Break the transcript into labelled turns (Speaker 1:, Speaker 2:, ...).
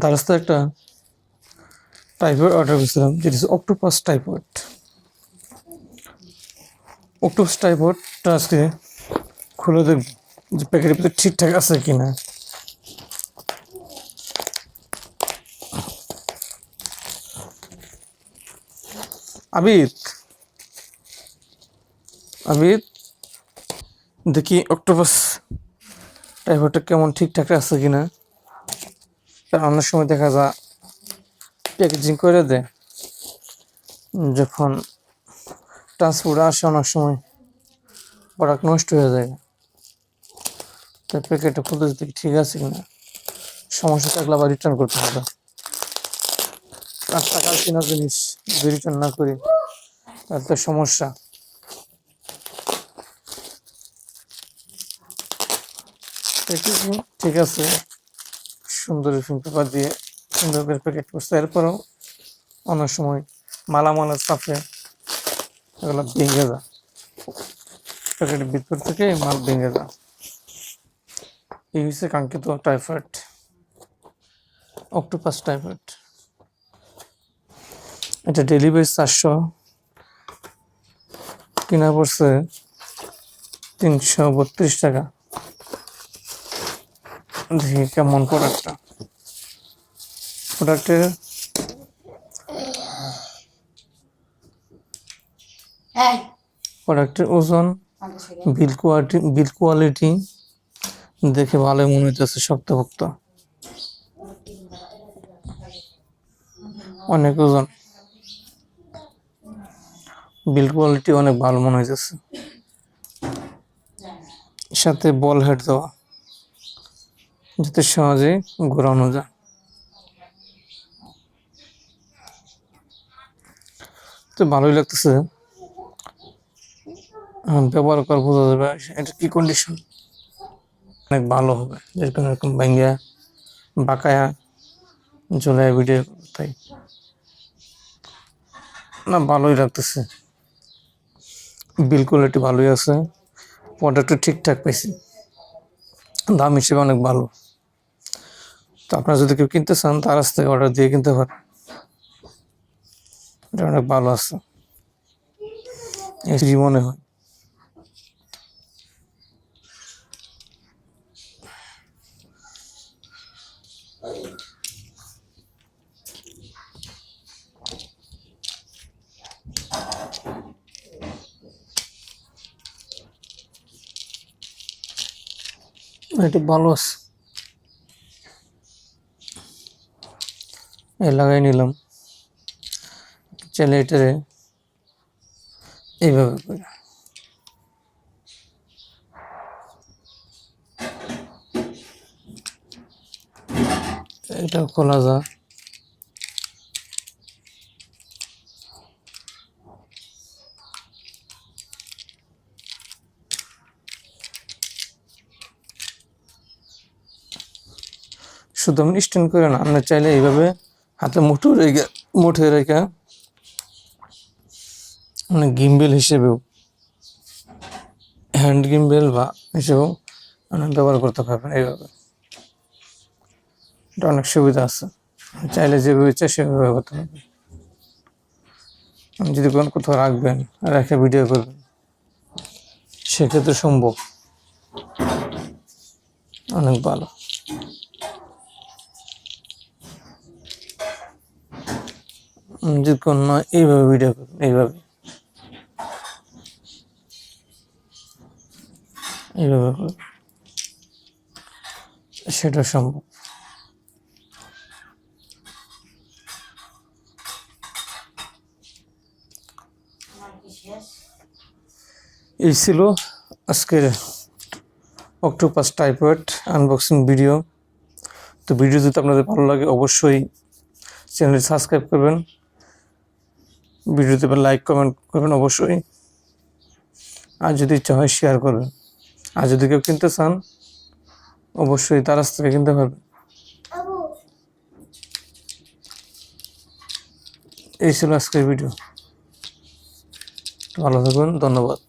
Speaker 1: দ্বারস্থ একটা টাইপয়েড অর্ডার করেছিলাম যেটি হচ্ছে অক্টোপাস টাইপয়েড অক্টোপাস টাইপয়েডটা আজকে খুলে দেখব যে প্যাকেটের ভিতরে ঠিকঠাক আছে কি না আবিদ আবিদ, দেখি অক্টোপাস টাইপয়েডটা কেমন ঠিকঠাক আছে কিনা। কারণ অনেক সময় দেখা যায় প্যাকেজিং করে দেয়। যখন ট্রান্সপোর্ট আসে অনেক সময় প্রোডাক্ট নষ্ট হয়ে যায়। তাই প্যাকেটটা খুলতে দেখি ঠিক আছে কিনা, সমস্যা থাকলে আবার রিটার্ন করতে হবে। আর টাকার কেনা জিনিস যদি রিটার্ন না করি, তাহলে তো সমস্যা। ঠিক আছে। সুন্দর রিফিল পেপার দিয়ে সুন্দর করে প্যাকেট করছে। এরপরেও অনেক সময় মালামালের চাপে এগুলো ভেঙে যায়। প্যাকেটের ভিতর থেকে মাল ভেঙে যায়। এই হচ্ছে কাঙ্ক্ষিত টাইফয়েড অক্টোপাস টাইফয়েড এটা ডেলিভারি চারশো, কিনা পড়ছে তিনশো বত্রিশ টাকা। দেখি কেমন প্রোডাক্টটা প্রোডাক্টের প্রোডাক্টের ওজন বিল কোয়ালিটি বিল কোয়ালিটি দেখে ভালো মনে হইতেছে শক্তভক্ত। অনেক ওজন। বিল কোয়ালিটি অনেক ভালো মনে হইতেছে। সাথে বল হেড দেওয়া। যাতে সহজে ঘোরানো যায়। তো ভালোই লাগতেছে। ব্যবহার কর বোঝা যাবে এটা কি কন্ডিশন অনেক ভালো হবে যেরকম এরকম ব্যাঙ্গিয়া বাঁকায়া চলে ভিডিও তাই। না, ভালোই লাগতেছে। বিল কোয়ালিটি ভালোই আছে প্রোডাক্টটা ঠিকঠাক পাইছি। দাম হিসেবে অনেক ভালো। তো আপনারা যদি কেউ কিনতে চান, তার কাছ থেকে অর্ডার দিয়ে কিনতে পারেন। এটা অনেক ভালো আছে। মনে হয়। এটা ভালো আছে। লাগাই নিলাম। চাইলে এটারে এইভাবে করে। এটা খোলা যায় শুধু আমি স্ট্যান্ড করে না, আপনি চাইলে এইভাবে হাতে মুঠো রেখে মুঠে রেখে মানে গিম্বেল হিসেবেও হ্যান্ড গিম্বেল বা হিসেবেও আপনি ব্যবহার করতে পারবেন এইভাবে। এটা অনেক সুবিধা আছে। চাইলে যেভাবে ইচ্ছা সেভাবে করতে পারবেন। যদি কোনো কোথাও রাখবেন, রেখে ভিডিও করবেন, সেক্ষেত্রে সম্ভব। অনেক ভালো। যদি কোনো, এইভাবে ভিডিও করবেন, এইভাবে। এইভাবে। সেটা সম্ভব। এই ছিল আজকের অক্টোপাস টাইপয়েড আনবক্সিং ভিডিও। তো ভিডিও যদি আপনাদের ভালো লাগে, অবশ্যই চ্যানেলটি সাবস্ক্রাইব করবেন। ভিডিওতে লাইক, কমেন্ট করবেন অবশ্যই। আর যদি ইচ্ছা হয় শেয়ার করবেন। আর যদি কেউ কিনতে চান, অবশ্যই তার কাছ থেকে কিনতে পারবেন। এই ছিল আজকের ভিডিও। ভালো থাকবেন ধন্যবাদ।